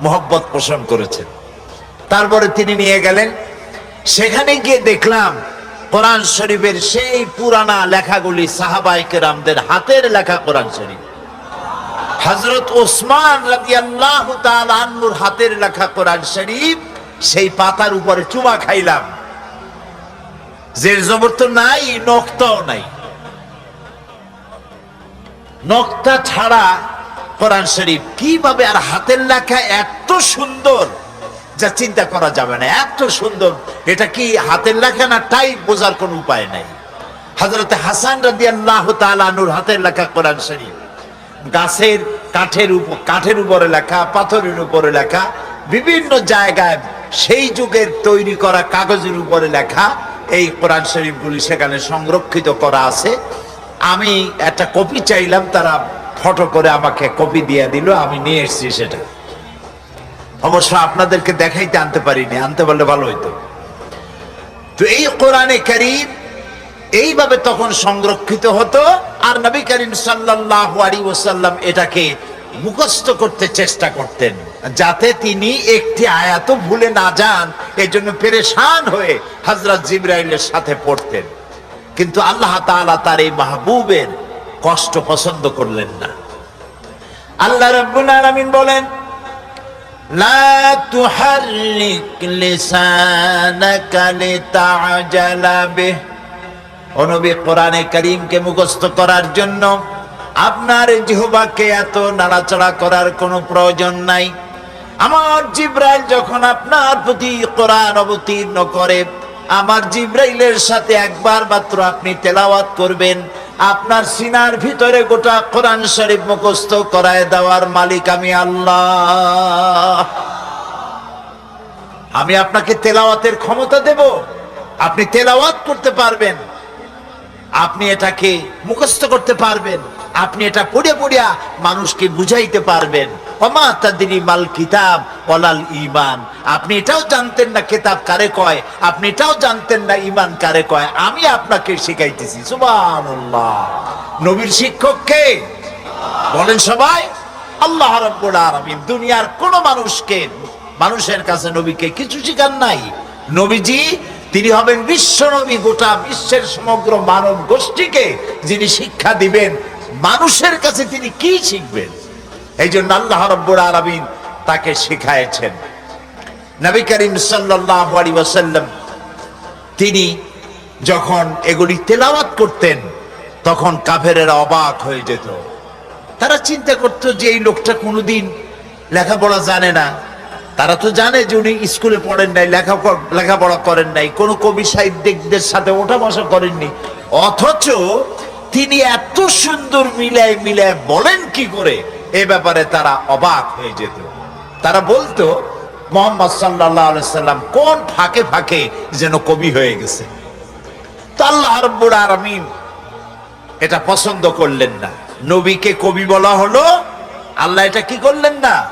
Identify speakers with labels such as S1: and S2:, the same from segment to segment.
S1: মোহব্বত পোষণ করেছেন। তারপরে তিনি নিয়ে গেলেন। সেখানে গিয়ে দেখলাম কোরআন শরীফের সেই পুরানা লেখাগুলি সাহাবাই কেরামদের হাতের লেখা কোরআন শরীফ। হজরত ওসমান হাতের লেখা কোরআন শরীফ, সেই পাতার উপরে চুমা খাইলাম। যে জবর তো নাই নক্তাও নাই। নক্তা ছাড়া কোরআন শরীফ কীভাবে আর হাতের লেখা এত সুন্দর যা চিন্তা করা যাবে না, এত সুন্দর। এটা কি হাতের লেখা না তাই বোঝার কোনো উপায় নাই? হজরত হাসান রাদি আল্লাহ তালুর হাতের লেখা কোরআন শরীফ। গাছের কাঠের উপর কাঠের উপরে লেখা, পাথরের উপরে লেখা, বিভিন্ন জায়গায় সেই যুগের তৈরি করা কাগজের উপরে লেখা এই কোরআন শরীফগুলি সেখানে সংরক্ষিত করা আছে। আমি একটা কপি চাইলাম, তারা ফটো করে আমাকে কপি দিয়ে দিল, আমি নিয়ে এসেছি সেটা। অবশ্য আপনাদেরকে দেখাইতে আনতে পারিনি, আনতে পারলে ভালো হইতো। তো এই কোরআনে করিম এইভাবে তখন সংরক্ষিত হতো, আর নবী করিম সাল্লাল্লাহু আলাইহি ওয়াসাল্লাম এটাকে মুখস্থ করতে চেষ্টা করতেন, যাতে তিনি একটি আয়াত ভুলে না যান, এজন্য পেরেশান হয়ে হযরত জিবরাইলের সাথে পড়তেন। কিন্তু আল্লাহ তাআলা তার এই মাহবুবের কষ্ট পছন্দ করলেন না। আল্লাহ রব্বুল আলামিন বলেন মুখস্থ করার জন্য আপনার জিহবাকে এত নাড়াচাড়া করার কোনো প্রয়োজন নাই। আমার জিব্রাইল যখন আপনার প্রতি কোরআন অবতীর্ণ করে, আমার জিব্রাইলের সাথে একবার মাত্র আপনি তেলাওয়াত করবেন আপনার সিনার ভিতরে গোটা কোরআন শরীফ মুখস্থ করায় দেওয়ার মালিক আমি আল্লাহ। আমি আপনাকে তেলাওয়াতের ক্ষমতা দেব। আপনি তেলাওয়াত করতে পারবেন। আপনি এটাকে মুখস্থ করতে পারবেন। আপনি এটা পড়ে পড়িয়া মানুষকে বুঝাইতে পারবেন। অমা তাদিনী মাল কিতাব অলাল ইমান আপনি এটাও জানতেন না কিতাব কারে কয়, আপনি এটাও জানতেন না ইমান কারে কয়। আমি আপনাকে শিখাইতেছি, সুবহানাল্লাহ। নবীর শিক্ষক কে? বলেন সবাই। আল্লাহ রাব্বুল আলামিন দুনিয়ার কোন মানুষকে, মানুষের কাছে নবীকে কিছু শিখান নাই। নবীজি, তিনি হবেন বিশ্ব নবী গোটা বিশ্বের সমগ্র মানব গোষ্ঠীকে যিনি শিক্ষা দিবেন, মানুষের কাছে তিনি কি শিখবেন? এই জন্য আল্লাহ রব্বুল আলামিন তাকে শিখাইছেন। নবী করিম সাল্লাল্লাহু আলাইহি ওয়াসাল্লাম তিনি যখন এগুলি তেলাওয়াত করতেন, তখন কাফেরেরা অবাক হয়ে যেত। তারা চিন্তা করতো যে এই লোকটা কোনোদিন লেখাপড়া জানে না। তারা তো জানে যে উনি স্কুলে পড়েন নাই, লেখা লেখাপড়া করেন নাই, কোনো কবি সাহিত্যিকদের সাথে ওঠা বসা করেননি। অথচ তিনি এত সুন্দর মিলায় মিলায় বলেন কি করে? এ ব্যাপারে তারা অবাক হয়ে যেত। তারা বলতো, মোহাম্মদ সাল্লাম কোন ফাঁকে ফাঁকে যেন কবি হয়ে গেছে? আল্লাহ এটা পছন্দ করলেন না। নবীকে কবি বলা হলো, আল্লাহ এটা কি করলেন না?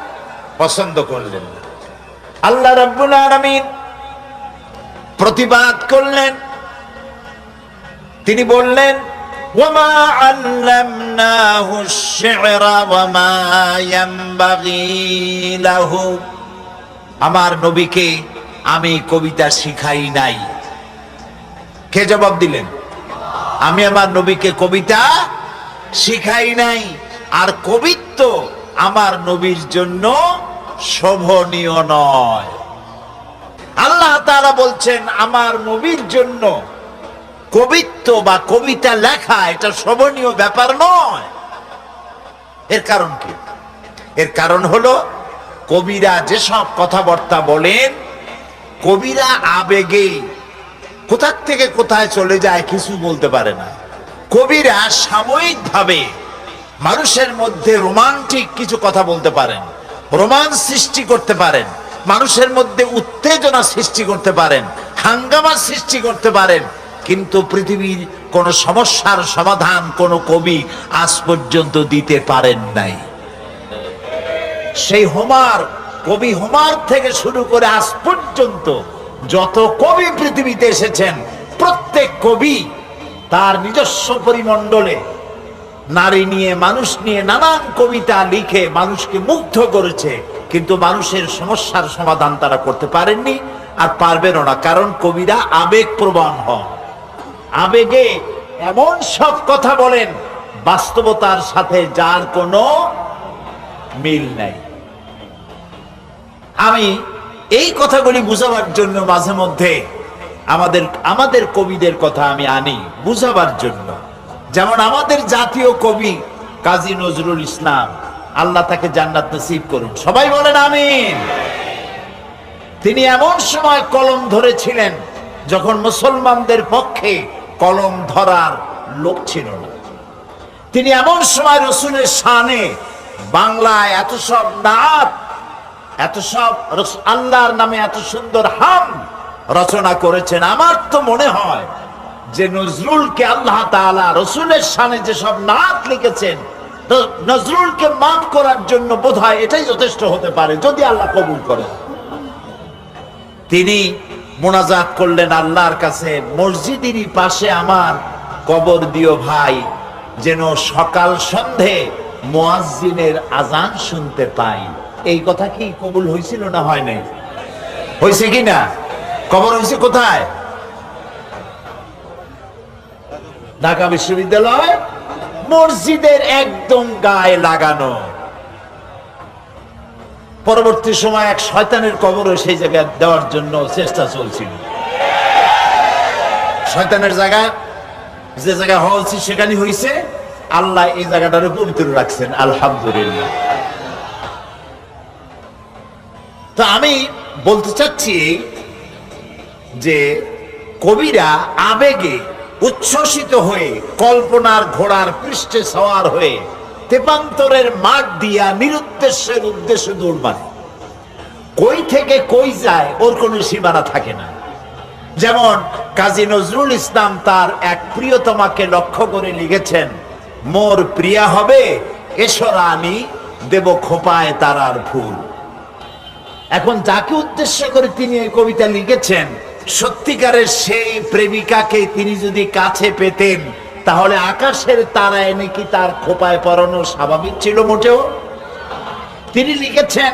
S1: পছন্দ করলেন না। আল্লাহ রব্বুল আরামিন প্রতিবাদ করলেন। তিনি বললেন ওয়ামা আল্লামনাহু আশ-শি'রা ওয়ামা ইয়ানবাগি লাহু আমার নবীকে আমি কবিতা শিখাই নাই। কে জবাব দিলেন? আমি আমার নবীকে কবিতা শিখাই নাই। আর কবিত্ব আমার নবীর জন্য শোভনীয় নয়। আল্লাহ তাআলা বলছেন, আমার নবীর জন্য কবিত্ব বা কবিতা লেখা, এটা শোভনীয় ব্যাপার নয়। এর কারণ কি? এর কারণ হলো, কবিরা যেসব কথাবার্তা বলেন, কবিরা আবেগে কোথার থেকে কোথায় চলে যায় কিছু বলতে পারে না। কবিরা সাময়িকভাবে মানুষের মধ্যে রোমান্টিক কিছু কথা বলতে পারেন রোমান সৃষ্টি করতে পারেন, মানুষের মধ্যে উত্তেজনা সৃষ্টি করতে পারেন, হাঙ্গামা সৃষ্টি করতে পারেন কিন্তু পৃথিবীর কোন সমস্যার সমাধান কোন কবি আজ পর্যন্ত দিতে পারেন নাই। সেই হোমার, কবি হোমার থেকে শুরু করে আজ পর্যন্ত যত কবি পৃথিবীতে এসেছেন, প্রত্যেক কবি তার নিজস্ব পরিমণ্ডলে নারী নিয়ে, মানুষ নিয়ে নানান কবিতা লিখে মানুষকে মুগ্ধ করেছে, কিন্তু মানুষের সমস্যার সমাধান তারা করতে পারেননি আর পারবেনও না, কারণ কবিরা আবেগ প্রবণ হন। আবেগে এমন সব কথা বলেন, বাস্তবতার সাথে যার কোনো মিল নাই। আমি এই কথাগুলি বুঝাবার জন্য মাঝে মধ্যে আমাদের আমাদের কবিদের কথা আমি আনি, বুঝাবার জন্য। যেমন আমাদের জাতীয় কবি কাজী নজরুল ইসলাম, আল্লাহ তাকে জান্নাত নসিব করুন। সবাই বলেন আমিন। তিনি এমন সময় কলম ধরেছিলেন, যখন মুসলমানদের পক্ষে কলম ধরার লোক ছিল না। তিনি এমন সময় রসুলের শানে বাংলায় এত সব নাত এত সব আল্লাহর নামে এত সুন্দর হাম রচনা করেছেন। আমার তো মনে হয় যে নজরুলকে আল্লাহ তাআলা রসুলের শানে যে সব নাত লিখেছেন নজরুলকে মাফ করার জন্য বোধহয় এটাই যথেষ্ট হতে পারে, যদি আল্লাহ কবুল করেন। তিনি মোনাজাত করলেন আল্লাহর কাছে, মসজিদেরই পাশে আমার কবর দিও ভাই, যেন সকাল সন্ধে মুয়াজ্জিনের আজান শুনতে পাই। এই কথা কি কবুল হয়েছিল না হয় নাই? হয়েছে কি না? কবর হয়েছে কোথায়? ঢাকা বিশ্ববিদ্যালয়? মসজিদের একদম গায়ে লাগানো। পরবর্তী সময় এক শয়তানের কবরও সেই জায়গায় দেওয়ার জন্য চেষ্টা চলছিল। শয়তানের জায়গা, যে জায়গায় হওয়া উচিত সেখানে হয়েছে আল্লাহ এই জায়গাটারে পবিত্র রাখছেন, আলহামদুলিল্লাহ। তো আমি বলতে চাচ্ছি যে কবিরা আবেগে উচ্ছ্বসিত হয়ে কল্পনার ঘোড়ার পৃষ্ঠে সওয়ার হয়ে তেপান্তরের মাঠ দিয়া নিরুদ্দেশ্যের উদ্দেশ্যে দৌড় মারে। কই থেকে কই যায়, ওর কোনো সীমানা থাকে না। যেমন কাজী নজরুল ইসলাম তার এক প্রিয়তমাকে লক্ষ্য করে লিখেছেন, মোর প্রিয়া হবে এসরা আমি, দেব খোপায় তারার ফুল। এখন যাকে উদ্দেশ্য করে তিনি এই কবিতা লিখেছেন, সত্যিকারের সেই প্রেমিকাকে তিনি যদি কাছে পেতেন তাহলে আকাশের তারায় নাকি তার খোপায় পরানো স্বাভাবিক ছিল মোটেও? তিনি লিখেছেন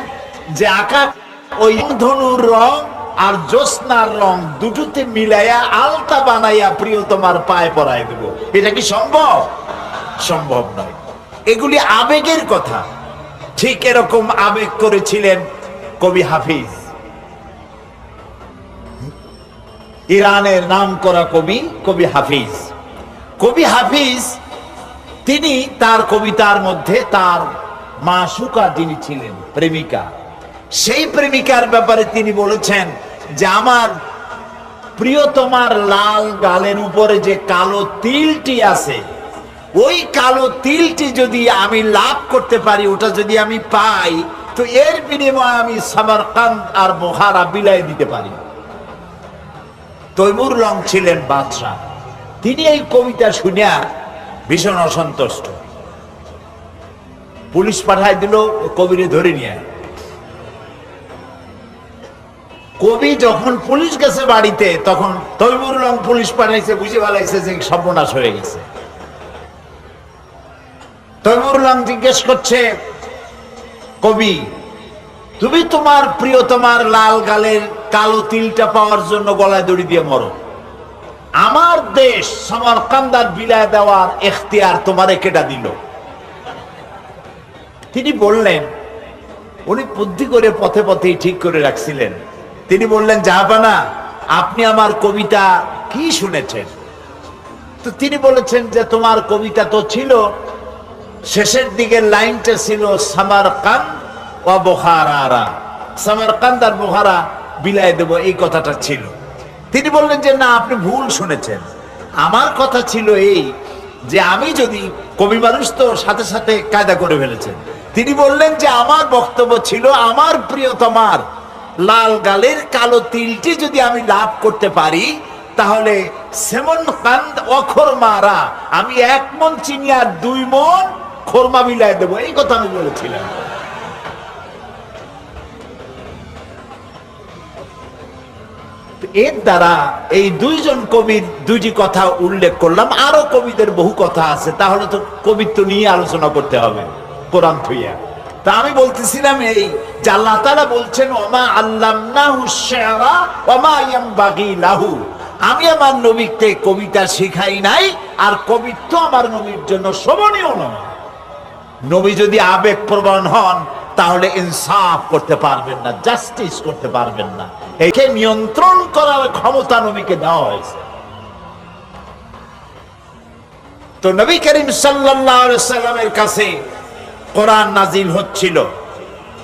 S1: যে আকাশ ওই ধনুর রং আর জ্যোৎস্নার রং দুটোতে মিলাইয়া আলতা বানাইয়া প্রিয় তোমার পায়ে পরাই দেব। এটা কি সম্ভব? সম্ভব নয়। এগুলি আবেগের কথা। ঠিক এরকম আবেগ করেছিলেন কবি হাফিজ। ইরানের নাম করা কবি কবি হাফিজ। কবি হাফিজ, তিনি তার কবিতার মধ্যে তার মাসুকা যিনি ছিলেন, প্রেমিকা। সেই প্রেমিকার ব্যাপারে তিনি বলেছেন যে আমার প্রিয়তমার লাল গালের উপরে যে কালো তিলটি আছে, ওই কালো তিলটি যদি আমি লাভ করতে পারি, ওটা যদি আমি পাই, তো এর বিনিময়ে আমি সামারকান্দ আর বোহারা বিলাই দিতে পারি। তৈমুর লং ছিলেন বাদশাহ। তিনি এই কবিতা শুনিয়া ভীষণ অসন্তুষ্ট। পুলিশ পাঠায় দিল, কবিরে ধরে নিয়ে কবি যখন পুলিশ গেছে বাড়িতে, তখন তৈমুর লং পুলিশ পাঠাইছে, বুঝে ফেলাইছে যে সর্বনাশ হয়ে গেছে। তৈমুর লং জিজ্ঞেস করছে, কবি, তুমি তোমার প্রিয় তোমার লাল গালের কালো তিলটা পাওয়ার জন্য গলায় দড়ি দিয়ে মরো। আমার দেশ সামারকান্দার বিলায় দেওয়ার এখতিয়ার তোমারে কেটা দিল? তিনি বললেন, উনি বুদ্ধি করে পথে পথেই ঠিক করে রাখছিলেন। তিনি বললেন, জাহাপানা, আপনি আমার কবিতা কি শুনেছেন? তো তিনি বলেছেন যে, তোমার কবিতা তো ছিল, শেষের দিকে লাইনটা ছিল, সামারকান্দ ও বোহারা সামারকান্দ আর বোহারা বিলায় দেব, এই কথাটা ছিল। তিনি বললেন যে, না, আপনি ভুল শুনেছেন। আমার কথা ছিল এই যে, আমি যদি কবি মানুষ তো সাথে সাথে কায়দা করে ফেলেছেন। তিনি বললেন যে, আমার বক্তব্য ছিল, আমার প্রিয়তমার লাল গালের কালো তিলটি যদি আমি লাভ করতে পারি, তাহলে সেমন কান্দ অখর মারা, আমি এক মন চিনি আর দুই মন খোরমা মিলাই দেবো। এই কথা আমি বলেছিলাম। এর দ্বারা এই দুইজন কবির দুইটি কথা উল্লেখ করলাম, আরও কবিদের বহু কথা আছে, তাহলে তো কবিত্ব নিয়ে আলোচনা করতে হবে, কোরআন থুইয়া। তা আমি বলতেছিলাম এই যে আল্লাহ তাআলা বলছেন, ওমা লাহু। আমি আমার নবীকে কবিতা শিখাই নাই, আর কবিত্ব আমার নবীর জন্য শোভনীয় নয়। নবী যদি আবেগ প্রবণ হন তাহলে ইনসাফ করতে পারবেন না, জাস্টিস করতে পারবেন না। একে নিয়ন্ত্রণ করার ক্ষমতা নবীকে দেওয়া হয়েছে। তো নবী করিম সাল্লামের কাছে কোরআন নাজিল হচ্ছিল।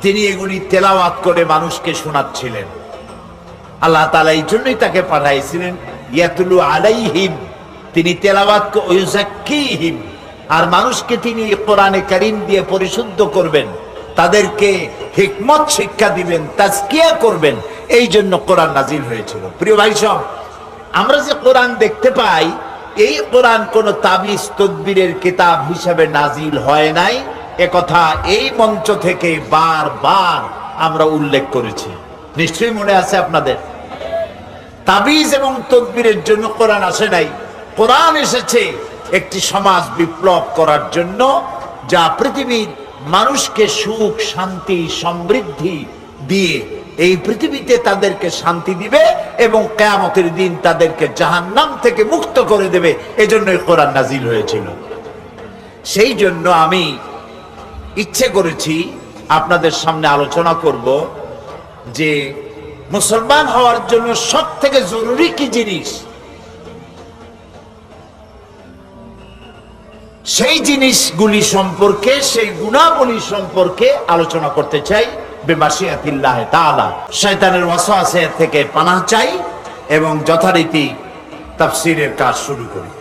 S1: তিনি এগুলি তেলাওয়াত করে মানুষকে শোনাচ্ছিলেন। আল্লাহ তালা এই জন্যই তাকে পাঠাইছিলেন, ইয়াতুলু আলাইহিম, তিনি তেলাওয়াত আর মানুষকে তিনি কোরআনে করিম দিয়ে পরিশুদ্ধ করবেন। তাদেরকে হিকমত শিক্ষা দিবেন, তাজকিয়া করবেন, এই জন্য কোরআন নাজিল হয়েছিল। প্রিয় ভাই সব, আমরা যে কোরআন দেখতে পাই, এই কোরআন কোন তাবিজ, তদবিরের কিতাব হিসাবে নাজিল হয় নাই। একথা এই মঞ্চ থেকে বারবার আমরা উল্লেখ করেছি। নিশ্চয়ই মনে আছে আপনাদের? তাবিজ এবং তদবিরের জন্য কোরআন আসে নাই। কোরআন এসেছে একটি সমাজ বিপ্লব করার জন্য, যা পৃথিবীর মানুষকে সুখ, শান্তি, সমৃদ্ধি দিয়ে এই পৃথিবীতে তাদেরকে শান্তি দিবে এবং কেয়ামতের দিন তাদেরকে জাহান্নাম থেকে মুক্ত করে দেবে। এজন্যই কোরআন নাজিল হয়েছিল। সেই জন্য আমি ইচ্ছে করেছি, আপনাদের সামনে আলোচনা করব যে মুসলমান হওয়ার জন্য সব থেকে জরুরি কি জিনিস? সেই জিনিসগুলি সম্পর্কে, সেই গুণাবলী সম্পর্কে আলোচনা করতে চাই শয়তানের ওয়াসওয়াসা থেকে পানা চাই এবং যথারীতি তাফসিরের কাজ শুরু করি।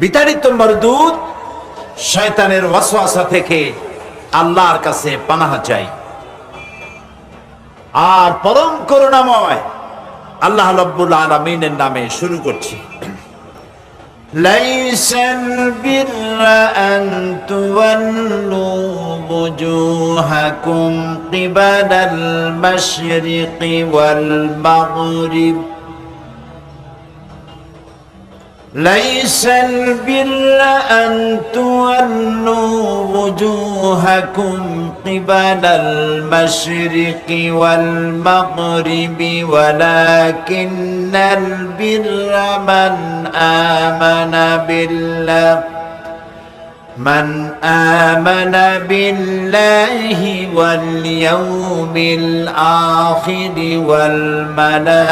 S1: বিতাড়িত মরদুদ শয়তানের ওয়াসওয়াসা থেকে আল্লাহর কাছে পানাহ চাই। আর পরম করুণাময় আল্লাহ রব্বুল আলমিনের নামে শুরু করছি।
S2: ليس البر أن تولوا وجوهكم قبل المشرق والمغرب. ليس البر أن تولوا وجوهكم قبل المشرق والمغرب ولكن البر من آمن بالله من آمن بالله واليوم الآخر والملائكة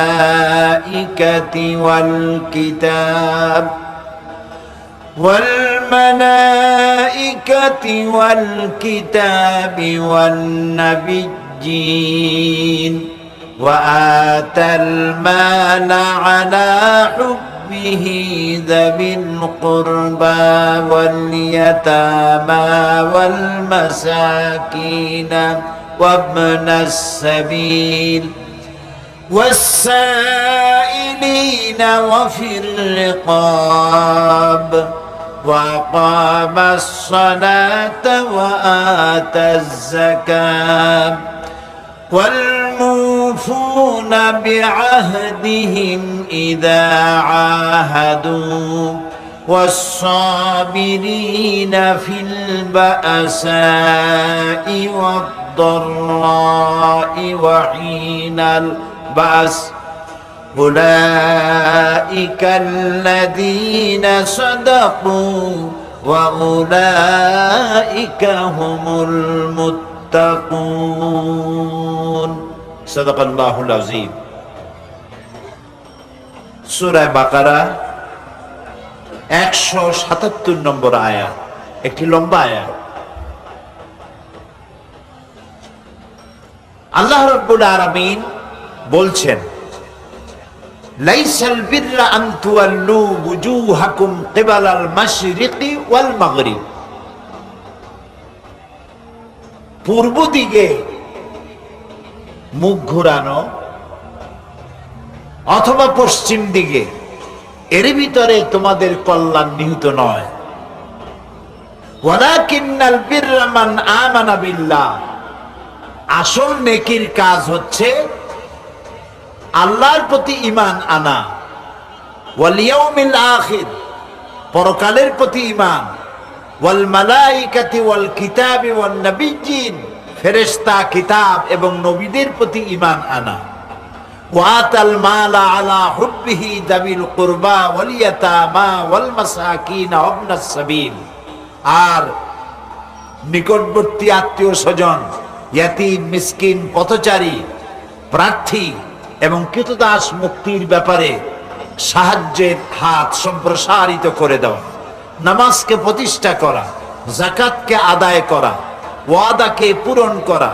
S2: والكتاب والملائكة والكتاب والنبيين وآتى المال على حبه ذوي القربى واليتامى والمساكين وابن السبيل والسائلين وفي الرقاب وأقام الصلاة وآتى الزكاة والموفون بعهدهم إذا عاهدوا والصابرين في البأساء والضراء وحين البأس أولئك الذين صدقوا وأولئك هم المتقون
S1: সদাকাল্লাহুল আজিম সুরায় বাকারা একশো সাতাত্তর নম্বর আয়া একটি লম্বা আয়া আল্লাহ রব্বুল আরামিন বলছেন, লাইসাল বিররা আন তুয়াল্লু বুজুহাকুম কিবালাল মাশরিকি ওয়াল মাগরি পূর্ব দিকে মুখ ঘুরানো, অথবা পশ্চিম দিকে এর ভিতরে তোমাদের কল্যাণ নিহিত নয়। আসল নেকির কাজ হচ্ছে আল্লাহর প্রতি ইমান আনা। ওয়াল ইয়াউমিল আখির, পরকালের প্রতি ইমান ওয়াল মালাইকাতি ওয়াল কিতাবি ওয়ান নাবিয়্যিন। ফেরেশতা, কিতাব এবং নবীদের প্রতি ইমান আনা। ওয়াতাল মালা আলা হুব্বিহি দাবিল কুরবা ওয়াল ইয়াতামা ওয়াল মাসাকিন ওয়াবনাস সাবিল। আর নিকটবর্তী আত্মীয় স্বজন, ইয়াতিম, মিসকিন, পথচারী, প্রার্থী এবং কৃতদাস মুক্তির ব্যাপারে সাহায্যের হাত সম্প্রসারিত করে দেওয়া নামাজকে প্রতিষ্ঠা করা জাকাতকে আদায় করা ওয়াদাকে পূরণ করা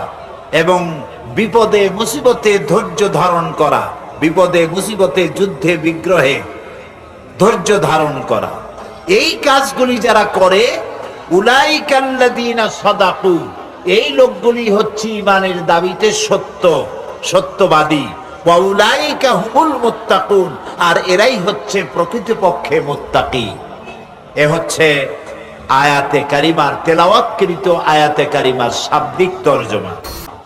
S1: এবং বিপদে, মুসিবতে ধৈর্য ধারণ করা। বিপদে, মুসিবতে, যুদ্ধে, বিগ্রহে ধৈর্য ধারণ করা। এই কাজগুলি যারা করে উলাই কাল্লাদিনা সদাকু, এই লোকগুলি হচ্ছে ইমানের দাবিতে সত্য, সত্যবাদী। আর এরাই হচ্ছে প্রকৃতপক্ষে মোত্তাকি। এ হচ্ছে আয়াতে কারিমার তেলাওয়াতকৃত আয়াতে কারিমার শাব্দিক তর্জমা।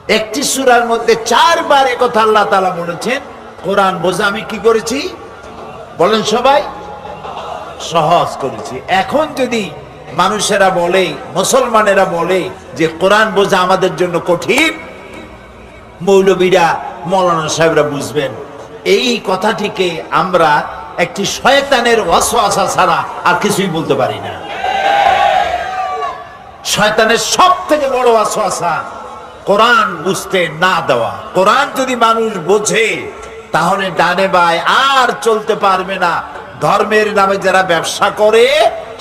S1: একটি সুরার মধ্যে চারবার একথা আল্লাহ তাআলা বলেছেন, কোরআন বোঝা আমি কি করেছি? বলেন সবাই। সহজ করেছি। এখন যদি মানুষেরা বলে, মুসলমানেরা বলে যে কোরআন বোঝা আমাদের জন্য কঠিন, মৌলবীরা, মৌলানা সাহেবরা বুঝবেন, এই কথাটিকে আমরা একটি শয়তানের ওয়াসওয়াসা ছাড়া আর কিছুই বলতে পারি না। শয়তানের সব থেকে বড় ওয়াসওয়াসা কোরআন বুঝতে না দেওয়া। কোরআন যদি মানুষ বোঝে, তাহলে ডানে বাই আর চলতে পারবে না। ধর্মের নামে যারা ব্যবসা করে,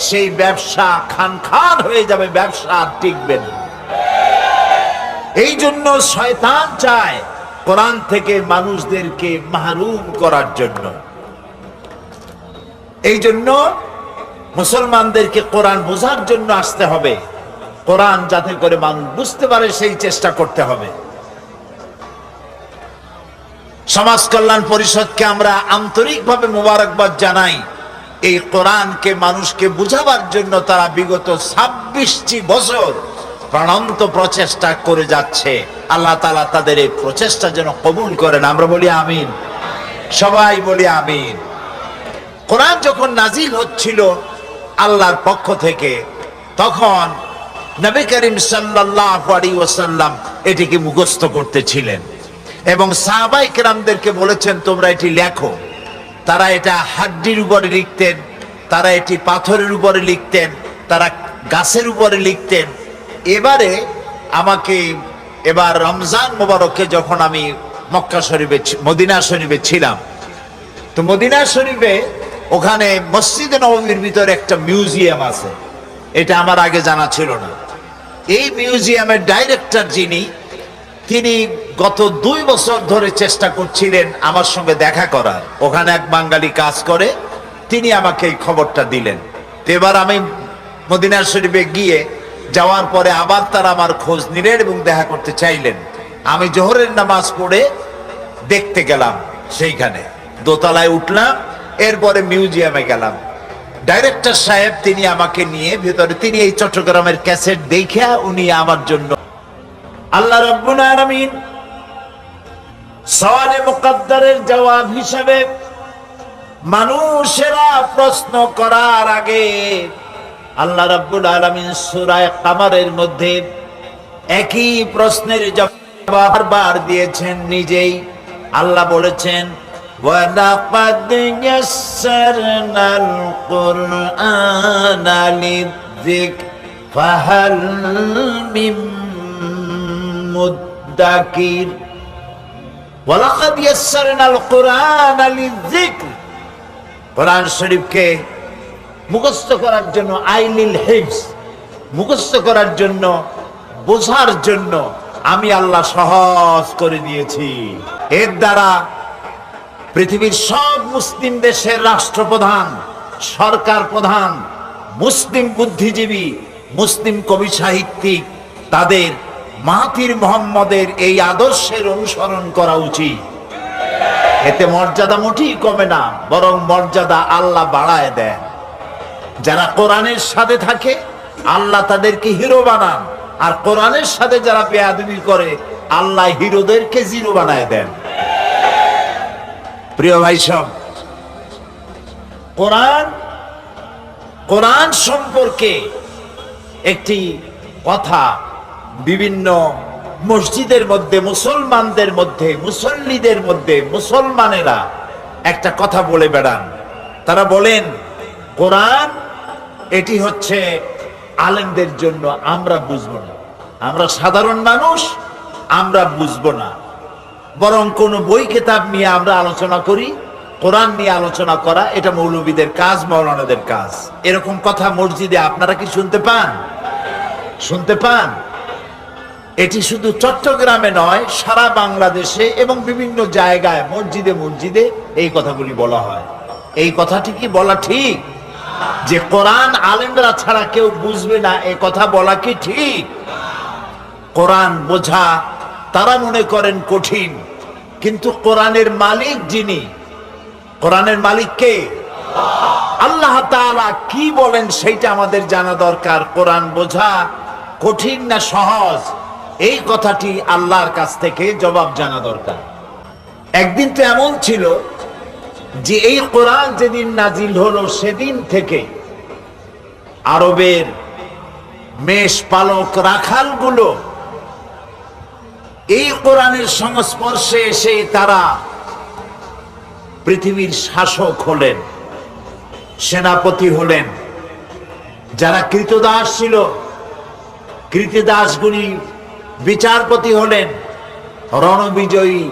S1: সেই ব্যবসা খান খান হয়ে যাবে, ব্যবসা টিকবে না। এই জন্য শয়তান চায় কোরআন থেকে মানুষদেরকে মাহরুম করার জন্য। এই জন্য মুসলমানদেরকে কোরআন বোঝার জন্য আসতে হবে। কোরআন যাতে করে মানুষ বুঝতে পারে, সেই চেষ্টা করতে হবে। সমাজ কল্যাণ পরিষদকে আমরা আন্তরিকভাবে মোবারকবাদ জানাই, এই কোরআনকে মানুষকে বুঝাবার জন্য তারা বিগত ছাব্বিশটি বছর প্রাণান্ত প্রচেষ্টা করে যাচ্ছে। আল্লাহ তালা তাদের এই প্রচেষ্টা যেন কবুল করেন। আমরা বলি আমিন। সবাই বলি আমিন। কোরআন যখন নাজিল হচ্ছিল আল্লাহর পক্ষ থেকে, তখন নবী করিম সাল্লাল্লাহু আলাইহি ওয়াসাল্লাম এটিকে মুখস্থ করতেছিলেন। এবং সাহাবাই কেরামদেরকে বলেছেন, তোমরা এটি লেখো। তারা এটা হাড্ডির উপরে লিখতেন, তারা এটি পাথরের উপরে লিখতেন, তারা গাছের উপরে লিখতেন। এবারে আমাকে, এবার রমজান মোবারকে যখন আমি মক্কা শরীফে মদিনা শরীফে ছিলাম, তো মদিনা শরীফে ওখানে মসজিদে নবমীর ভিতরে একটা মিউজিয়াম আছে। এটা আমার আগে জানা ছিল না। এই মিউজিয়ামের ডাইরেক্টর যিনি, তিনি গত দুই বছর ধরে চেষ্টা করছিলেন আমার সঙ্গে দেখা করার। ওখানে এক বাঙালি কাজ করে, তিনি আমাকে এই খবরটা দিলেন। এবার আমি মদিনার শরীফে গিয়ে যাওয়ার পরে আবার তারা আমার খোঁজ নিলেন এবং দেখা করতে চাইলেন। আমি জোহরের নামাজ পড়ে দেখতে গেলাম সেইখানে। দোতলায় উঠলাম, এরপরে মিউজিয়ামে গেলাম। ডাইরেক্টর সাহেব তিনি আমাকে নিয়ে ভেতরে, তিনি এই চট্টগ্রামের ক্যাসেট দেখে উনি আমার জন্য আল্লাহ রব্বুল জবাব হিসেবে মানুষেরা প্রশ্ন করার আগে আল্লাহ রাব্বুল আলামিন সূরা কামারের মধ্যে একই প্রশ্নের জবাব দিয়েছেন, নিজেই আল্লাহ বলেছেন وَلَقَدْ يَسَّرْنَا الْقُرْآنَ لِلذِّكْرِ فَهَلْ مِن مُدَّكِرٍ ওয়ালাকাদ ইয়াসসারনাল কোরআন লিযিকর কোরআন শরীফকে মুখস্থ করার জন্য আইলিল হিফজ মুখস্থ করার জন্য বোঝার জন্য আমি আল্লাহ সহজ করে দিয়েছি এর দ্বারা পৃথিবীর সব মুসলিম দেশের রাষ্ট্রপ্রধান, সরকার প্রধান, মুসলিম বুদ্ধিজীবী, মুসলিম কবি সাহিত্যিক, তাদের মাহাতির মোহাম্মদের এই আদর্শের অনুসরণ করা উচিত। এতে মর্যাদা মোটেই কমে না, বরং মর্যাদা আল্লাহ বাড়ায় দেন। যারা কোরআনের সাথে থাকে, আল্লাহ তাদেরকে হিরো বানান, আর কোরআনের সাথে যারা বেয়াদবি করে, আল্লাহ হিরোদেরকে জিরো বানায় দেন। প্রিয় ভাই সব, কোরআন কোরআন সম্পর্কে একটি কথা বিভিন্ন মসজিদের মধ্যে, মুসলমানদের মধ্যে, মুসল্লিদের মধ্যে, মুসলমানেরা একটা কথা বলে বেড়ান। তারা বলেন, কোরআন এটি হচ্ছে আলেমদের জন্য আমরা বুঝব না। আমরা সাধারণ মানুষ, আমরা বুঝব না। বরং কোন বই কিতাব নিয়ে আমরা আলোচনা করি, কোরআন নিয়ে আলোচনা করা, এটা মৌলবীদের কাজ, মৌলানাদের কাজ। এরকম কথা মসজিদে আপনারা কি শুনতে পান? শুনতে পান? এটি শুধু চট্টগ্রামে নয়, সারা বাংলাদেশে এবং বিভিন্ন জায়গায়, মসজিদে মসজিদে এই কথাগুলি বলা হয়। এই কথাটি কি বলা ঠিক? যে কোরআন আলেমরা ছাড়া কেউ বুঝবে না, এ কথা বলা কি ঠিক? কোরআন বোঝা তারা মনে করেন কঠিন। কিন্তু কোরআনের মালিক যিনি, কোরআনের মালিক কে? আল্লাহ কি বলেন সেইটা আমাদের জানা দরকার। কোরআন বোঝা কঠিন না সহজ? এই কথাটি আল্লাহর কাছ থেকে জবাব জানা দরকার। একদিন তো এমন ছিল যে এই কোরআন যেদিন নাজিল হলো সেদিন থেকে আরবের মেষ পালক রাখালগুলো এই কোরআনের সংস্পর্শে এসে তারা পৃথিবীর শাসক হলেন, সেনাপতি হলেন, যারা কৃতদাস ছিল, কৃতদাসগুলি বিচারপতি হলেন, রণবিজয়ী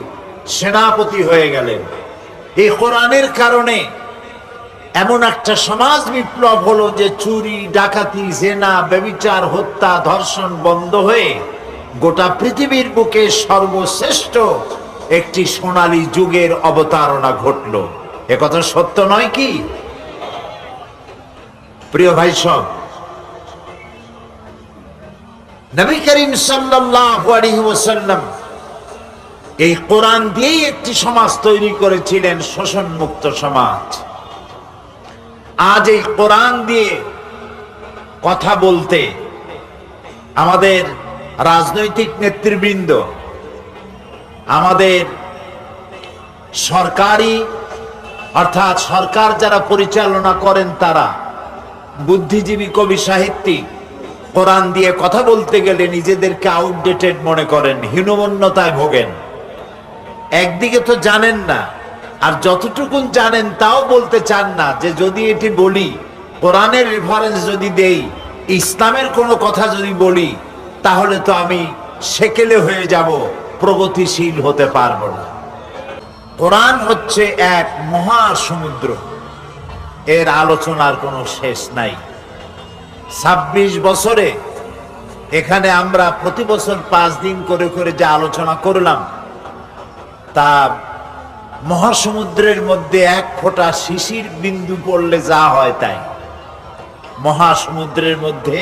S1: সেনাপতি হয়ে গেলেন। এই কোরআনের কারণে এমন একটা সমাজ বিপ্লব হলো যে চুরি, ডাকাতি, জেনা, ব্যবিচার, হত্যা, ধর্ষণ বন্ধ হয়ে গোটা পৃথিবীর বুকে সর্বশ্রেষ্ঠ একটি সোনালী যুগের অবতারণা ঘটল। একথা সত্য নয় কি? প্রিয় ভাই সব, নবী করিম ওয়াসাল্লাম এই কোরআন দিয়েই একটি সমাজ তৈরি করেছিলেন শোষণ মুক্ত সমাজ। আজ এই কোরআন দিয়ে কথা বলতে আমাদের রাজনৈতিক নেতৃবৃন্দ, আমাদের সরকারি, অর্থাৎ সরকার যারা পরিচালনা করেন তারা, বুদ্ধিজীবী কবি সাহিত্যিক, কোরআন দিয়ে কথা বলতে গেলে নিজেদেরকে আউটডেটেড মনে করেন, হীনমন্যতায় ভোগেন। একদিকে তো জানেন না, আর যতটুকুন জানেন তাও বলতে চান না যে যদি এটি বলি, কোরআনের রেফারেন্স যদি দেই, ইসলামের কোনো কথা যদি বলি তাহলে তো আমি সেকেলে হয়ে যাব, প্রগতিশীল হতে পারব না। কোরআন হচ্ছে এক মহাসমুদ্র। এর আলোচনার কোনো শেষ নাই। ছাব্বিশ বছরে এখানে আমরা প্রতি বছর পাঁচ দিন করে করে যে আলোচনা করলাম, তা মহাসমুদ্রের মধ্যে এক ফোঁটা শিশির বিন্দু পড়লে যা হয় তাই। মহাসমুদ্রের মধ্যে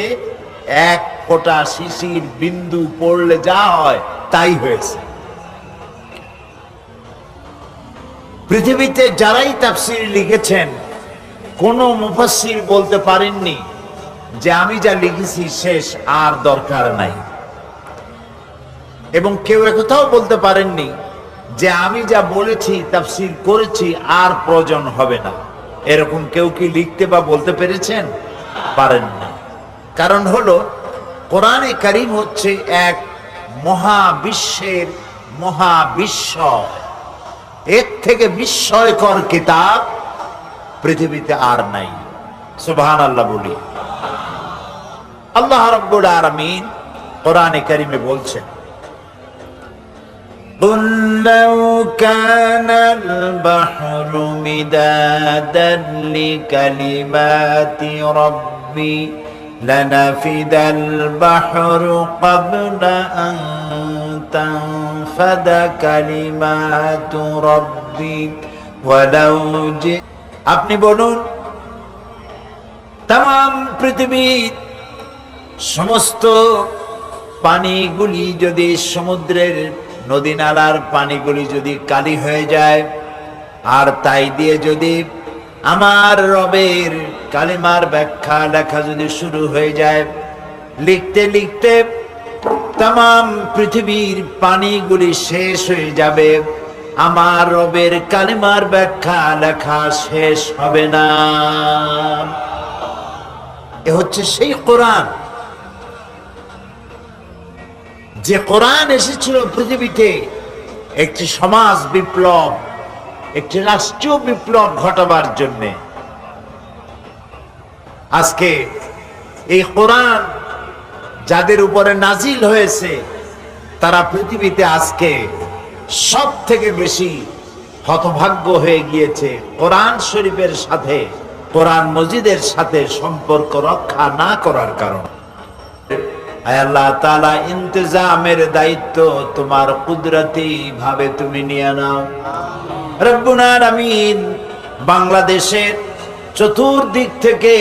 S1: এক ফোঁটা শিশির বিন্দু পড়লে যা হয়, তাই হয়েছে। পৃথিবীতে যারাই তাফসির লিখেছেন, কোনো মুফাসসির বলতে পারেননি যে আমি যা লিখেছি শেষ আর দরকার নাই। এবং কেউ একথাও বলতে পারেননি যে আমি যা বলেছি, তাফসির করেছি আর প্রয়োজন হবে না। এরকম কেউ কি লিখতে বা বলতে পেরেছেন? পারেন না কারণ হলো কোরআনে কারিম হচ্ছে এক মহাবিশ্বের মহাবিস্ময় এর থেকে বিস্ময়কর কিতাব পৃথিবীতে আর নাই সুবহান আল্লাহ বলি আল্লাহ রব্বুল আলামিন কোরআনে কারিমে বলছেন
S2: قل لو كان البحر مدادا لكلمات ربي لنفد البحر قبل أن تنفد كلمات ربي ولو جئت
S1: আপনি বলুন তাম পৃথিবীর সমস্ত
S2: পানিগুলি যদি সমুদ্রের নদী নালার পানিগুলি যদি কালি হয়ে যায় আর তাই দিয়ে যদি আমার রবের কালিমার ব্যাখ্যা লেখা যদি শুরু হয়ে যায়, লিখতে লিখতে তাম পৃথিবীর পানিগুলি শেষ হয়ে যাবে। আমার রবের কালিমার ব্যাখ্যা লেখা শেষ হবে না। এ হচ্ছে সেই কোরআন। যে কোরআন এসেছিল পৃথিবীতে, একটি সমাজ বিপ্লব। একটি রাষ্ট্রীয় বিপ্লব ঘটাবার জন্য। আজকে এই কোরআন যাদের উপরে নাজিল হয়েছে, তারা পৃথিবীতে আজকে সব থেকে বেশি হতভাগ্য হয়ে গিয়েছে কোরআন শরীফের সাথে, কোরআন মজিদের সাথে সম্পর্ক রক্ষা না করার কারণ। আল্লাহ তালা ইন্তজামের দায়িত্ব তোমার কুদরতি ভাবে তুমি নিয়ে নাও। রব্বুনার আমিন বাংলাদেশের চতুর্দিক থেকে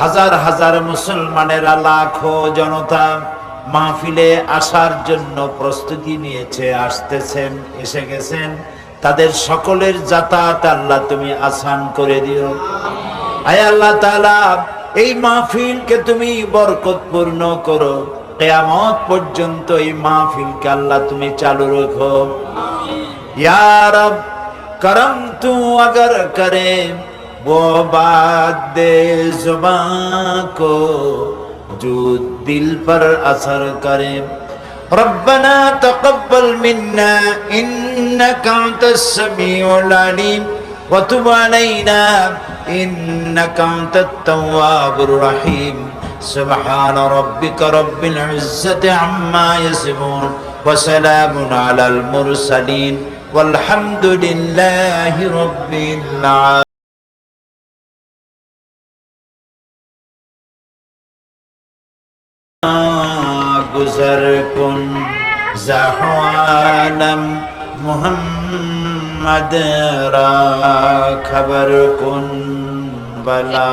S2: হাজার হাজার মুসলমানেরা লাখো জনতা মাহফিলে আসার জন্য প্রস্তুতি নিয়েছে, আসতেছেন, এসে গেছেন। তাদের সকলের যাতায়াত আল্লাহ তুমি আসান করে দিও। আয় আল্লাহ তাআলা, এই মাহফিলকে তুমি বরকতপূর্ণ করো। কেয়ামত পর্যন্ত এই মাহফিলকে আল্লাহ তুমি চালু রাখো। या کرم تو اگر کرے وہ بات دے زبان کو جو دل پر اثر کرے ربنا تقبل منا انك انت السميع العليم وتب علينا انك انت التواب الرحيم سبحان ربك رب العزه عما يصفون وسلام على المرسلين والحمد لله رب العالمين گزر کن زہو عالم محمد را خبر کن بلا